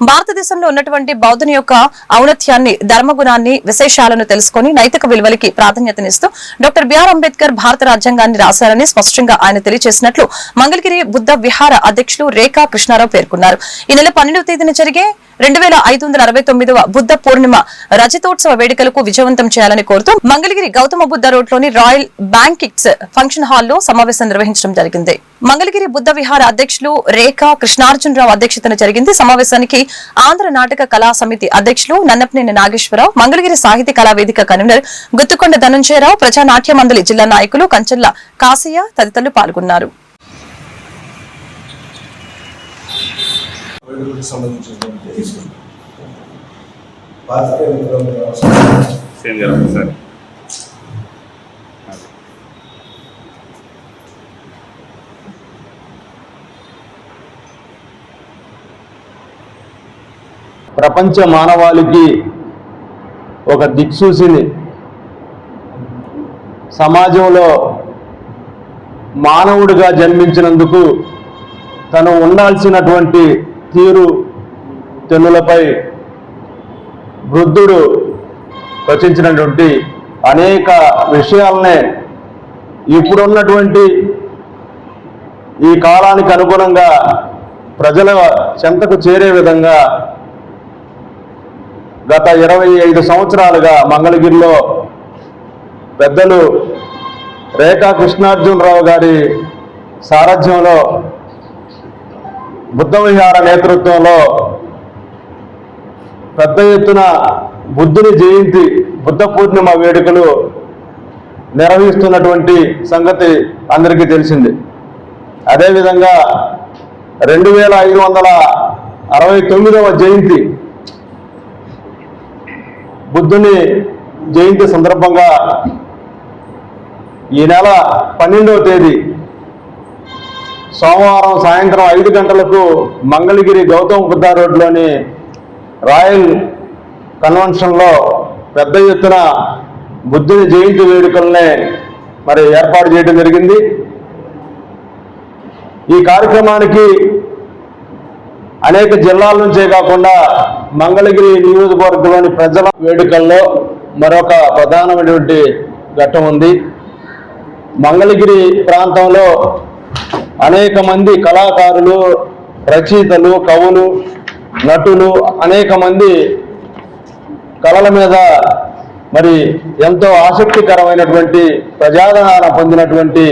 భారతదేశంలో ఉన్నటువంటి బౌద్ధుని యొక్క ఔన్నత్యాన్ని ధర్మగుణాన్ని విశేషాలను తెలుసుకుని నైతిక విలువలకి ప్రాధాన్యతనిస్తూ డాక్టర్ బిఆర్ అంబేద్కర్ భారత రాజ్యాంగాన్ని రాశారని స్పష్టంగా ఆయన తెలియజేసినట్లు మంగళగిరి బుద్ధ విహార అధ్యక్షులు రేఖా కృష్ణారావు పేర్కొన్నారు. ఈ నెల పన్నెండవ తేదీన జరిగే రెండు వేల ఐదు వందల అరవై తొమ్మిదవ బుద్ధ పూర్ణిమ రజతోత్సవ వేడుకలకు విజయవంతం చేయాలని కోరుతూ మంగళగిరి గౌతమ బుద్ధ రోడ్లోని రాయల్ బ్యాంకిక్స్ ఫంక్షన్ హాల్లో సమావేశం నిర్వహించడం జరిగింది. మంగళగిరి బుద్ధ విహార అధ్యక్షులు రేఖా కృష్ణార్జునరావు అధ్యక్షతన జరిగింది. సమావేశానికి ఆంధ్ర నాటక కళా సమితి అధ్యక్షులు నన్నపనేని నాగేశ్వరరావు మంగళగిరి సాహిత్య కళా వేదిక కన్వీనర్ గుత్తుకొండ ధనంజయరావు ప్రజానాట్య మండలి జిల్లా నాయకులు కంచెల్ల కాసయ్య తదితరులు పాల్గొన్నారు. సంబంధించినటువంటి. సేమ్ జరుగుతుంది సార్ ప్రపంచ మానవాళికి ఒక దిక్సూచిని. సమాజంలో మానవుడిగా జన్మించినందుకు తను ఉండాల్సినటువంటి తీరు తెన్నులపై వృద్ధుడు రచించినటువంటి అనేక విషయాలనే ఇప్పుడున్నటువంటి ఈ కాలానికి అనుగుణంగా ప్రజల చెంతకు చేరే విధంగా గత ఇరవై ఐదు సంవత్సరాలుగా మంగళగిరిలో పెద్దలు రేఖా కృష్ణార్జునరావు గారి సారథ్యంలో బుద్ధవిహార నేతృత్వంలో పెద్ద ఎత్తున బుద్ధుని జయంతి బుద్ధ పూర్ణిమ వేడుకలు నిర్వహిస్తున్నటువంటి సంగతి అందరికీ తెలిసింది. అదేవిధంగా రెండు వేల ఐదు వందల అరవై తొమ్మిదవ జయంతి బుద్ధుని జయంతి సందర్భంగా ఈ నెల పన్నెండవ తేదీ సోమవారం సాయంత్రం ఐదు గంటలకు మంగళగిరి గౌతమ్ బుద్ధ రోడ్లోని రాయల్ కన్వెన్షన్లో పెద్ద ఎత్తున బుద్ధుని జయంతి వేడుకల్ని మరి ఏర్పాటు చేయడం జరిగింది. ఈ కార్యక్రమానికి అనేక జిల్లాల నుంచే కాకుండా మంగళగిరి నియోజకవర్గంలోని ప్రజల వేడుకల్లో మరొక ప్రధానమైనటువంటి ఘట్టం ఉంది. మంగళగిరి ప్రాంతంలో అనేక మంది కళాకారులు రచయితలు కవులు నటులు అనేక మంది కళల మీద మరి ఎంతో ఆసక్తికరమైనటువంటి ప్రజాదరణ పొందినటువంటి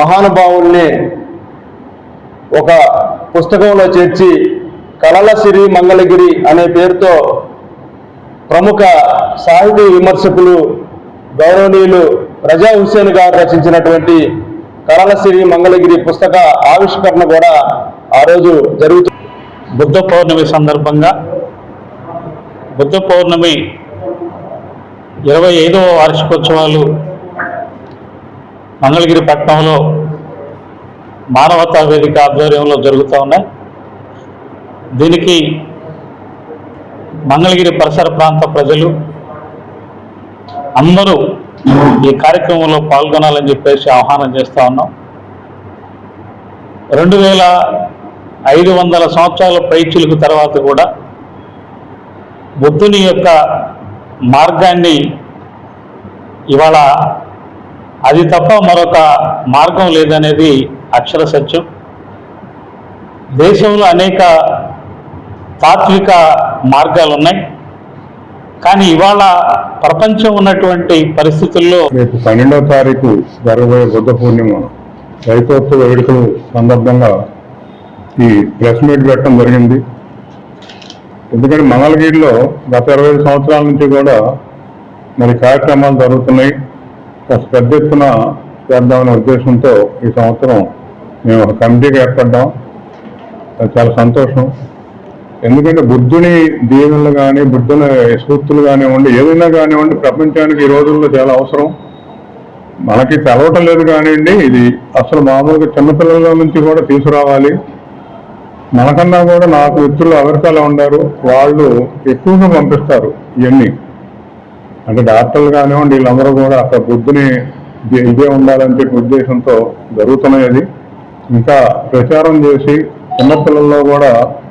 మహానుభావుల్ని ఒక పుస్తకంలో చేర్చి కళల సిరి మంగళగిరి అనే పేరుతో ప్రముఖ సాహితీ విమర్శకులు గౌరవనీయులు రజా హుస్సేన్ గారు రచించినటువంటి కళల మంగళగిరి పుస్తక ఆవిష్కరణ కూడా ఆ రోజు జరుగుతుంది బుద్ధ పౌర్ణమి సందర్భంగా బుద్ధ పౌర్ణమి ఇరవై ఐదవ వార్షికోత్సవాలు మంగళగిరి పట్టణంలో మానవతా వేదిక ఆధ్వర్యంలో జరుగుతూ ఉన్నాయి. దీనికి మంగళగిరి పరిసర ప్రాంత ప్రజలు అందరూ ఈ కార్యక్రమంలో పాల్గొనాలని చెప్పేసి ఆహ్వానం చేస్తా ఉన్నాం. రెండు వేల ఐదు వందల సంవత్సరాల పైచిలుకు తర్వాత కూడా బుద్ధుని యొక్క మార్గాన్ని ఇవాళ అది తప్ప మరొక మార్గం లేదనేది అక్షర సత్యం. దేశంలో అనేక తాత్విక మార్గాలు ఉన్నాయి కానీ ఇవాళ ప్రపంచం ఉన్నటువంటి పరిస్థితుల్లో రేపు పన్నెండవ తారీఖు జరగబోయే బుద్ధ పూర్ణిమ రైతోత్సవ వేడుకల సందర్భంగా ఈ ప్రెస్ మీట్ పెట్టడం జరిగింది. ఎందుకంటే మంగళగిరిలో గత ఇరవై ఐదు సంవత్సరాల నుంచి కూడా మరి కార్యక్రమాలు జరుగుతున్నాయి. పెద్ద ఎత్తున చేద్దామనే ఉద్దేశంతో ఈ సంవత్సరం మేము ఒక కమిటీగా ఏర్పడ్డాం. అది చాలా సంతోషం. ఎందుకంటే బుద్ధుని దీవెనలు కానీ బుద్ధుని సూక్తులు కానివ్వండి ఏదైనా కానివ్వండి ప్రపంచానికి ఈ రోజుల్లో చాలా అవసరం. మనకి తెలవటం లేదు కానివ్వండి ఇది అసలు మామూలుగా చిన్నపిల్లల నుంచి కూడా తీసుకురావాలి. మనకన్నా కూడా నాకు మిత్రులు అమెరికాలో ఉన్నారు వాళ్ళు ఎక్కువగా పంపిస్తారు ఇవన్నీ. అంటే డాక్టర్లు కానివ్వండి వీళ్ళందరూ కూడా అక్కడ బుద్ధిని ఇదే- ఇదే ఉండాలని చెప్పి ఉద్దేశంతో జరుగుతున్నాయి అది. ఇంకా ప్రచారం చేసి చిన్నపిల్లల్లో కూడా